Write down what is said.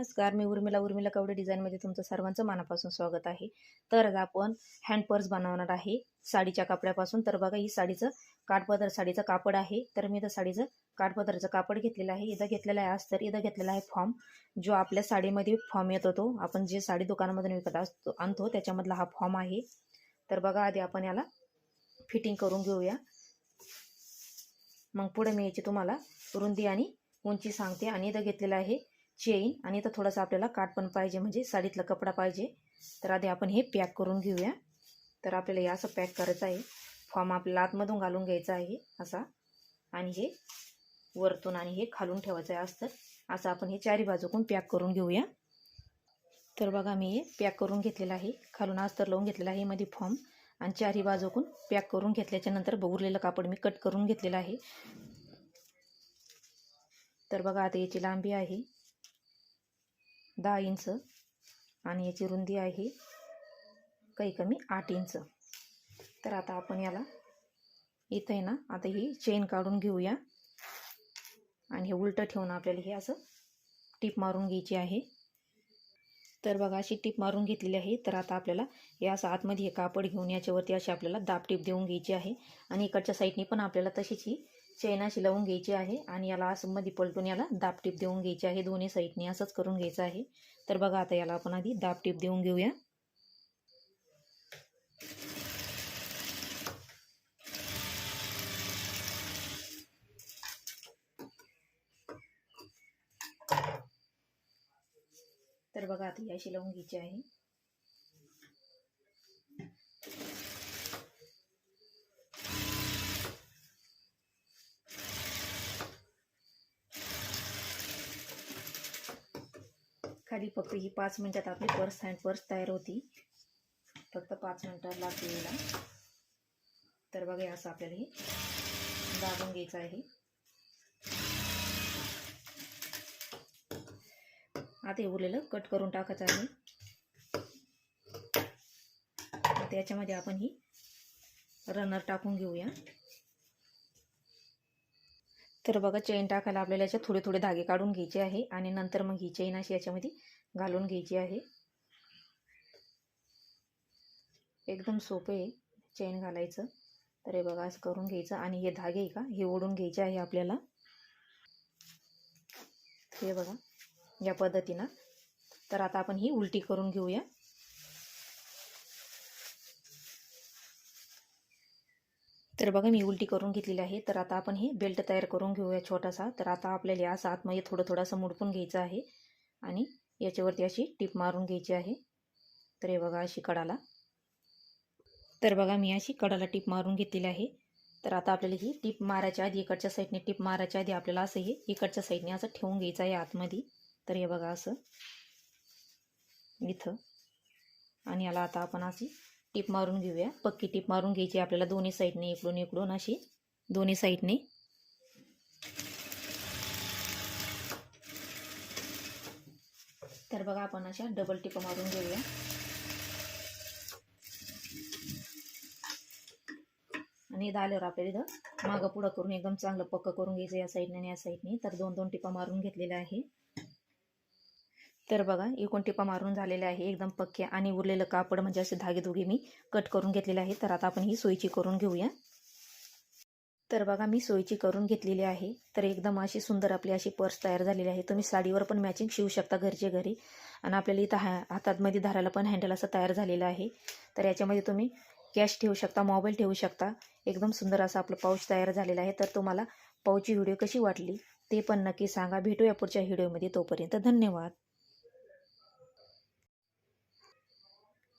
नमस्कार मी उर्मिला. उर्मिला कवडे डिझाईनमध्ये तुमचं सर्वांचं मनापासून स्वागत आहे. तर आज आपण हँड पर्स बनवणार आहे साडीच्या कपड्यापासून. तर बघा ही साडीचं काठपदर साडीचं कापड आहे. तर मी इथं साडीचं काठपदरचं कापड घेतलेलं आहे. इथं घेतलेलं आहे अस्तर इथं घेतलेला आहे फॉर्म जो आपल्या साडीमध्ये फॉर्म येत होतो. आपण जे साडी दुकानामधून विकत असतो आणतो त्याच्यामधला हा फॉर्म आहे. तर बघा आधी आपण याला फिटिंग करून घेऊया. मग पुढे मी याची तुम्हाला रुंदी आणि उंची सांगते. आणि इथं घेतलेलं आहे चेन आणि आता थोडंसं आपल्याला काठ पण पाहिजे म्हणजे साडीतला कपडा पाहिजे. तर आधी आपण हे पॅक करून घेऊया. तर आपल्याला हे असं पॅक करायचं आहे. फॉर्म आपल्याला आतमधून घालून घ्यायचा आहे असा. आणि हे वरतून आणि हे खालून ठेवायचं आहे असतं असं आपण हे चारी बाजूकून पॅक करून घेऊया. तर बघा मी हे पॅक करून घेतलेलं आहे. खालून अस्तर लावून घेतलेलं आहे मध्ये फॉर्म आणि चारी बाजूकून पॅक करून घेतल्याच्या नंतर उरलेलं कापड मी कट करून घेतलेलं आहे. तर बघा आता याची लांबी आहे. दहा इंच आणि याची रुंदी आहे काही कमी आठ इंच. तर आता आपण याला इथं आहे ना आता ही चेन काढून घेऊया. आणि हे उलटं ठेवून आपल्याला हे असं टीप मारून घ्यायची आहे. तर बघा अशी टीप मारून घेतलेली आहे. तर आता आपल्याला या असं आतमध्ये हे कापड घेऊन याच्यावरती अशी आपल्याला दाब टीप देऊन घ्यायची आहे. आणि इकडच्या साईडनी पण आपल्याला तशीच ही चैन अशी लावून घ्यायची आहे आणि याला असं मध्ये पलटून याला दाबटीप देऊन घ्यायची आहे. दोन्ही साईडने असंच करून घ्यायचं आहे. तर बघा आता याला आपण आधी दाबटीप देऊन घेऊया. तर बघा आता याशी लावून घ्यायची आहे. खाली फक्त ही पाच मिनटात आपली पर्स हँड पर्स तयार होती. फक्त पाच मिनटात लागलेला तर बघा असं आपल्याला हे दाबून घ्यायचं आहे. आता हे उरलेलं कट करून टाकायचं आहे. त्याच्यामध्ये आपण ही रनर टाकून घेऊया. तर बघा चेन टाकायला आपल्याला याच्यात थोडे थोडे धागे काढून घ्यायचे आहे आणि नंतर मग ही चेन अशी याच्यामध्ये घालून घ्यायची आहे. एकदम सोपं आहे चेन घालायचं. तर हे बघा असं करून घ्यायचं आणि हे धागे का हे ओढून घ्यायचे आहे आपल्याला. हे बघा या पद्धतीनं. तर आता आपण ही उलटी करून घेऊया. तर बघा मी उलटी करून घेतलेली आहे. तर आता आपण हे बेल्ट तयार करून घेऊया छोटासा. तर आता आपल्याला असं आतमध्ये थोडं थोडंसं मुडपून घ्यायचं आहे आणि याच्यावरती अशी टीप मारून घ्यायची आहे. तर हे बघा अशी कडाला. तर बघा मी अशी कडाला टीप मारून घेतलेली आहे. तर आता आपल्याला ही टीप मारायच्या आधी इकडच्या साईडने टीप मारायच्या आधी आपल्याला असं हे इकडच्या साईडने असं ठेवून घ्यायचं आहे आतमध्ये. तर हे बघा असं. इथं. आणि याला आता आपण अशी टीप मारून घेऊया. पक्की टीप मारून घ्यायची आपल्याला. दोन्ही साईडने इकडून इकडून अशी. दोन्ही साईडने तर बघा आपण अशा डबल टिप मारून घेऊया. आणि इथं आल्यावर आपल्याला इथं मागं पुढं करून एकदम चांगलं पक्क करून घ्यायचं या साईडने आणि या साईडने तर दोन दोन टिपा मारून घेतलेल्या आहे. तर बघा एकूण टिपा मारून झालेल्या आहे. एकदम पक्के आणि उरलेलं कापड म्हणजे असे धागे दोघे मी कट करून घेतलेले आहे तर आता आपण ही सोयीची करून घेऊया. तर बघा मी सोयीची करून घेतलेली आहे. तर एकदम अशी सुंदर आपली अशी पर्स तयार झालेली आहे. तुम्ही साडीवर पण मॅचिंग शिवू शकता घरच्या घरी. आणि आपल्याला इथं हा हातातमध्ये धाराला पण हँडल असं तयार झालेलं आहे. तर याच्यामध्ये तुम्ही कॅश ठेवू शकता मोबाईल ठेवू शकता. एकदम सुंदर असं आपलं पाऊच तयार झालेलं आहे. तर तुम्हाला पाऊची व्हिडिओ कशी वाटली ते पण नक्की सांगा. भेटूया पुढच्या व्हिडिओमध्ये तोपर्यंत धन्यवाद.